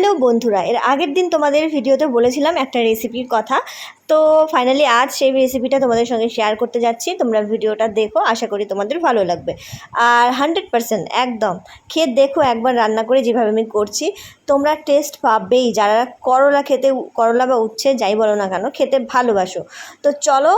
Hello বন্ধুরা এর আগের দিন তোমাদের ভিডিওতে বলেছিলাম একটা রেসিপির কথা। তো ফাইনালি আজ সেই রেসিপিটা তোমাদের সঙ্গে শেয়ার করতে যাচ্ছি। তোমরা ভিডিওটা দেখো, আশা করি তোমাদের ভালো লাগবে। আর হান্ড্রেড পারসেন্ট একদম। খেয়ে দেখো, একবার রান্না করে যেভাবে আমি করছি। তোমরা টেস্ট পাবেই। যারা করলা খেতে, করলা বা উচ্ছে যাই বলো না কেন, খেতে ভালোবাসো। তো চলো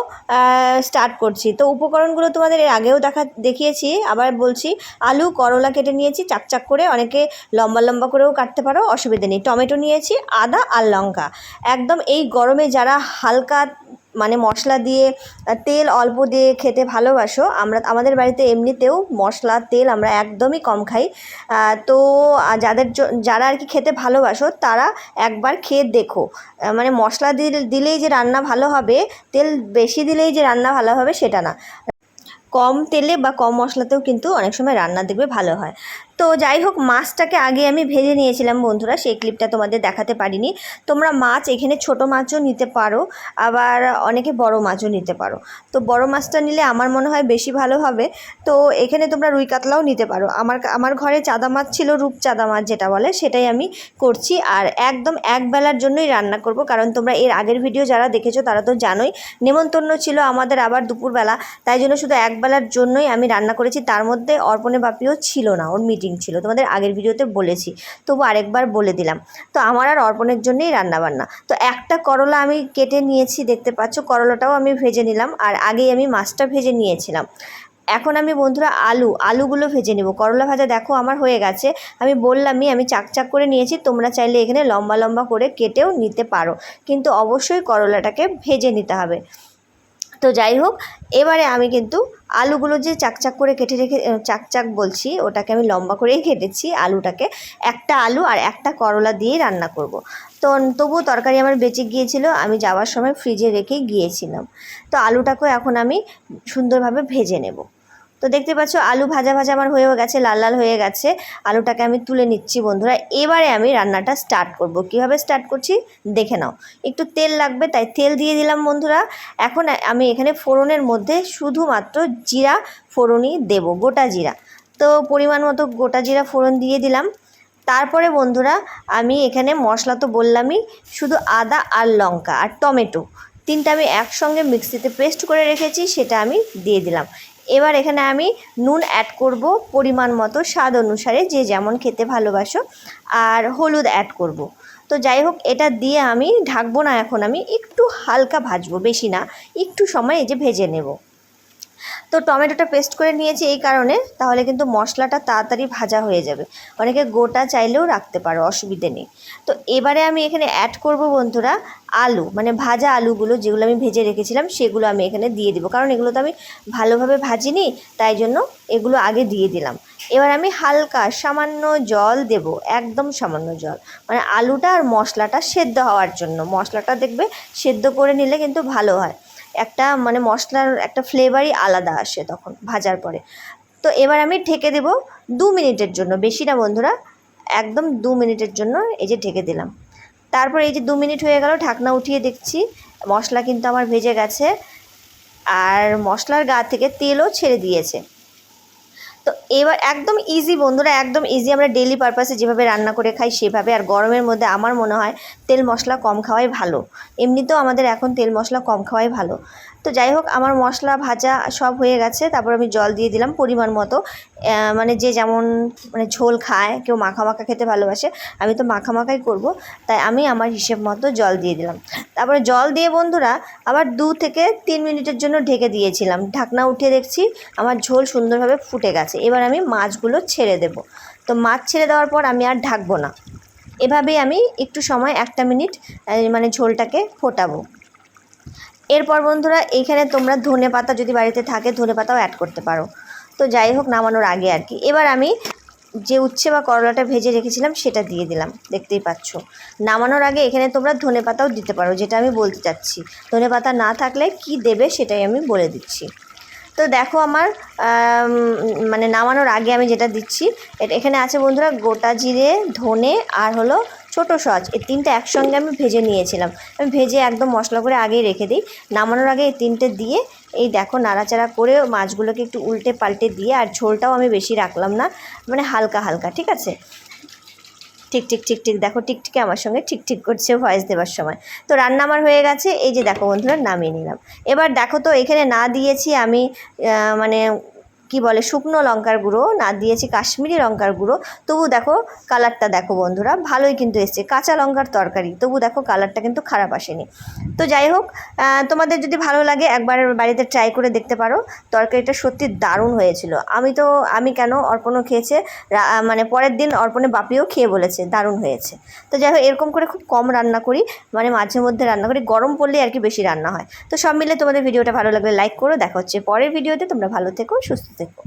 স্টার্ট করছি। তো উপকরণগুলো তোমাদের এর আগেও দেখা, দেখিয়েছি। আবার বলছি, আলু, করলা কেটে নিয়েছি, চাকচাক করে। অনেকে লম্বা লম্বা করেও কাটতে পারো, অসুবিধে নেই। টমেটো নিয়েছি, আদা আর লঙ্কা। একদম এই গরমে যারা হালকা মানে মশলা দিয়ে তেল অল্প দিয়ে খেতে ভালোবাসো। আমরা, আমাদের বাড়িতে এমনিতেও মশলা, তেল আমরা একদমই কম খাই। তো যাদের যারা আর কি খেতে ভালোবাসো, তারা একবার খেয়ে দেখো। মানে মশলা দিল- দিলেই যে রান্না ভালো হবে, তেল বেশি দিলেই যে রান্না ভালো হবে, সেটা না। কম তেলে বা কম মশলাতেও কিন্তু অনেক সময় রান্না দেখবে ভালো হয়। তো যাই হোক, মাছটাকে আগে আমি ভেজে নিয়েছিলাম বন্ধুরা, সেই ক্লিপটা তোমাদের দেখাতে পারিনি। তোমরা মাছ এখানে ছোট মাছও নিতে পারো, আবার অনেকে বড় মাছও নিতে পারো। তো বড় মাছটা নিলে আমার মনে হয় বেশি ভালো হবে। তো এখানে তোমরা রুই কাতলাও নিতে পারো। আমার আমার ঘরে চাদা মাছ ছিল, রূপ চাদা মাছ যেটা বলে, সেটাই আমি করছি। আর একদম এক বেলার জন্যই রান্না করব, কারণ তোমরা এর আগের ভিডিও যারা দেখেছ, তারা তো জানোই, নেমন্তন্ন ছিল আমাদের আবার দুপুরবেলা, তাই জন্য শুধু এক বেলার জন্যই আমি রান্না করেছি। তার মধ্যে অর্পণে বাপিও ছিল না, ওর মিটিং ছিল, তোমাদের আগের ভিডিওতে বলেছি, তবু আরেকবার বলে দিলাম। তো আমার আর অর্পণের জন্যই রান্নাবান্না। তো একটা করলা আমি কেটে নিয়েছি, দেখতে পাচ্ছ, করলাটাও আমি ভেজে নিলাম, আর আগেই আমি মাছটা ভেজে নিয়েছিলাম। এখন আমি বন্ধুরা আলু, আলুগুলো ভেজে নেব। করলা ভাজা দেখো আমার হয়ে গেছে, আমি বললামই আমি চাকচাক করে নিয়েছি, তোমরা চাইলে এখানে লম্বা লম্বা করে কেটেও নিতে পারো। কিন্তু অবশ্যই করলাটাকে ভেজে নিতে হবে। তো যাই হোক, এবারে আমি কিন্তু আলুগুলো যে চাকচাক করে কেটে রেখে চাকচাক বলছি, ওটাকে আমি লম্বা করেই কেটেছি আলুটাকে। একটা আলু আর একটা করলা দিয়ে রান্না করব। তো, তবুও তরকারি আমার বেঁচে গিয়েছিল, আমি যাওয়ার সময় ফ্রিজে রেখেই গিয়েছিলাম। তো আলুটাকেও এখন আমি সুন্দরভাবে ভেজে নেব। তো দেখতে পাচ্ছ, আলু ভাজা ভাজা আমার হয়েও গেছে, লাল লাল হয়ে গেছে। আলুটাকে আমি তুলে নিচ্ছি বন্ধুরা। এবারে আমি রান্নাটা স্টার্ট করব। কীভাবে স্টার্ট করছি? দেখে নাও। একটু তেল লাগবে, তাই তেল দিয়ে দিলাম বন্ধুরা। এখন আমি এখানে ফোড়নের মধ্যে শুধুমাত্র জিরা ফোড়নই দেব, গোটা জিরা। তো পরিমাণ মতো গোটা জিরা ফোড়ন দিয়ে দিলাম। তারপরে বন্ধুরা, আমি এখানে মশলা তো বললামই, শুধু আদা আর লঙ্কা আর টমেটো। তিনটা আমি একসঙ্গে মিক্সিতে পেস্ট করে রেখেছি, সেটা আমি দিয়ে দিলাম। এবার এখানে আমি নুন অ্যাড করব পরিমাণ মতো স্বাদ অনুসারে, যে যেমন খেতে ভালোবাসো, আর হলুদ অ্যাড করব। তো যাই হোক, এটা দিয়ে আমি ঢাকবো না, এখন আমি একটু হালকা ভাজবো, বেশি না, একটু সময় এই যে ভেজে নেব তো টমেটোটা পেস্ট করে নিয়েছি এই কারণে, তাহলে কিন্তু মশলাটা তাড়াতাড়ি ভাজা হয়ে যাবে। অনেকে গোটা চাইলেও রাখতে পারো, অসুবিধে নেই। তো এবারে আমি এখানে অ্যাড করব বন্ধুরা আলু মানে ভাজা আলুগুলো যেগুলো আমি ভেজে রেখেছিলাম, সেগুলো আমি এখানে দিয়ে দিব। কারণ এগুলো তো আমি ভালোভাবে ভাজিনি, তাই জন্য এগুলো আগে দিয়ে দিলাম। এবার আমি হালকা সামান্য জল দেব, একদম সামান্য জল। মানে আলুটা আর মশলাটা সেদ্ধ হওয়ার জন্য। মশলাটা দেখবে সেদ্ধ করে নিলে কিন্তু ভালো হয়। একটা মানে মশলার একটা ফ্লেভারই আলাদা আসে তখন ভাজার পরে। তো এবার আমি ঢেকে দেব দু মিনিটের জন্য। বেশি না বন্ধুরা, একদম দু মিনিটের জন্য এই যে ঢেকে দিলাম। তারপর এই যে দু মিনিট হয়ে গেল, ঢাকনা উঠিয়ে দেখছি। মশলা কিন্তু আমার ভেজে গেছে। আর মশলার গা থেকে তেলও ছেড়ে দিয়েছে। তো এবার একদম ইজি বন্ধুরা, একদম ইজি আমরা ডেলি পারপাসে যেভাবে রান্না করে খাই সেভাবে। আর গরমের মধ্যে আমার মনে হয় তেল মশলা কম খাওয়াই ভালো। এমনিতেও আমাদের এখন তেল মশলা কম খাওয়াই ভালো। তো যাই হোক, আমার মশলা, ভাজা সব হয়ে গেছে। তারপর আমি জল দিয়ে দিলাম পরিমাণ মতো। মানে যে যেমন মানে ঝোল খায়, কেউ মাখা মাখা খেতে ভালোবাসে, আমি তো মাখা মাখাই করব। তাই আমি আমার হিসেব মতো জল দিয়ে দিলাম। তারপরে জল দিয়ে বন্ধুরা, আবার দু থেকে তিন মিনিটের জন্য ঢেকে দিয়েছিলাম। ঢাকনা উঠে দেখছি, আমার ঝোল সুন্দরভাবে ফুটে গেছে। এবার আমি মাছগুলো ছেড়ে দেব। তো মাছ ছেড়ে দেওয়ার পর আমি আর ঢাকবো না। এভাবেই আমি একটু সময়, একটা মিনিট মানে ঝোলটাকে ফোটাবো। এরপর বন্ধুরা এইখানে তোমরা ধনে পাতা যদি বাড়িতে থাকে, ধনে পাতাও অ্যাড করতে পারো। তো যাই হোক, নামানোর আগে আর কি। এবার আমি যে উচ্ছে বা করলাটা ভেজে রেখেছিলাম, সেটা দিয়ে দিলাম। দেখতেই পাচ্ছ। নামানোর আগে এখানে তোমরা ধনে পাতাও দিতে পারো, যেটা আমি বলতে চাচ্ছি। ধনে পাতা না থাকলে কি দেবে সেটাই আমি বলে দিচ্ছি। তো দেখো আমার মানে নামানোর আগে আমি যেটা দিচ্ছি এখানে আছে বন্ধুরা গোটা জিরে, ধনে, আর হলো ছোটো সচ এই তিনটে একসঙ্গে আমি ভেজে নিয়েছিলাম। আমি ভেজে একদম মশলা করে আগেই রেখে দিই। নামানোর আগে এই তিনটে দিয়ে এই দেখো নাড়াচাড়া করে মাছগুলোকে একটু উল্টে পাল্টে দিয়ে আর ঝোলটাও আমি বেশি রাখলাম না মানে হালকা হালকা, ঠিক আছে? ঠিক ঠিক ঠিক ঠিক, দেখো টিকটিকে আমার সঙ্গে ঠিক ঠিক করছে ভয়েস দেওয়ার সময়। তো রান্না আমার হয়ে গেছে, এই যে দেখো বন্ধুরা নামিয়ে নিলাম। এবার দেখো তো এখানে না দিয়েছি আমি মানে কি বলে, শুকনো লঙ্কার গুঁড়ো, না দিয়েছি কাশ্মীরি লঙ্কার গুঁড়ো। তবু দেখো কালারটা দেখো বন্ধুরা, ভালোই কিন্তু এসছে। কাঁচা লঙ্কার তরকারি, তবু দেখো কালারটা কিন্তু খারাপ আসেনি। তো যাই হোক তোমাদের যদি ভালো লাগে একবার বাড়িতে ট্রাই করে দেখতে পারো। তরকারিটা সত্যি দারুণ হয়েছিল। আমি তো, আমি কেন অর্পণও খেয়েছে মানে পরের দিন অর্পণে বাপিও খেয়ে বলেছে, দারুণ হয়েছে। তো যাই হোক, এরকম করে খুব কম রান্না করি মানে মাঝে মধ্যে রান্না করি, গরম পড়লে আর কি বেশি রান্না হয়। তো সব মিলে তোমাদের ভিডিওটা ভালো লাগলে লাইক করো। দেখা হচ্ছে পরের ভিডিওতে, তোমরা ভালো থেকো, সুস্থ থেকো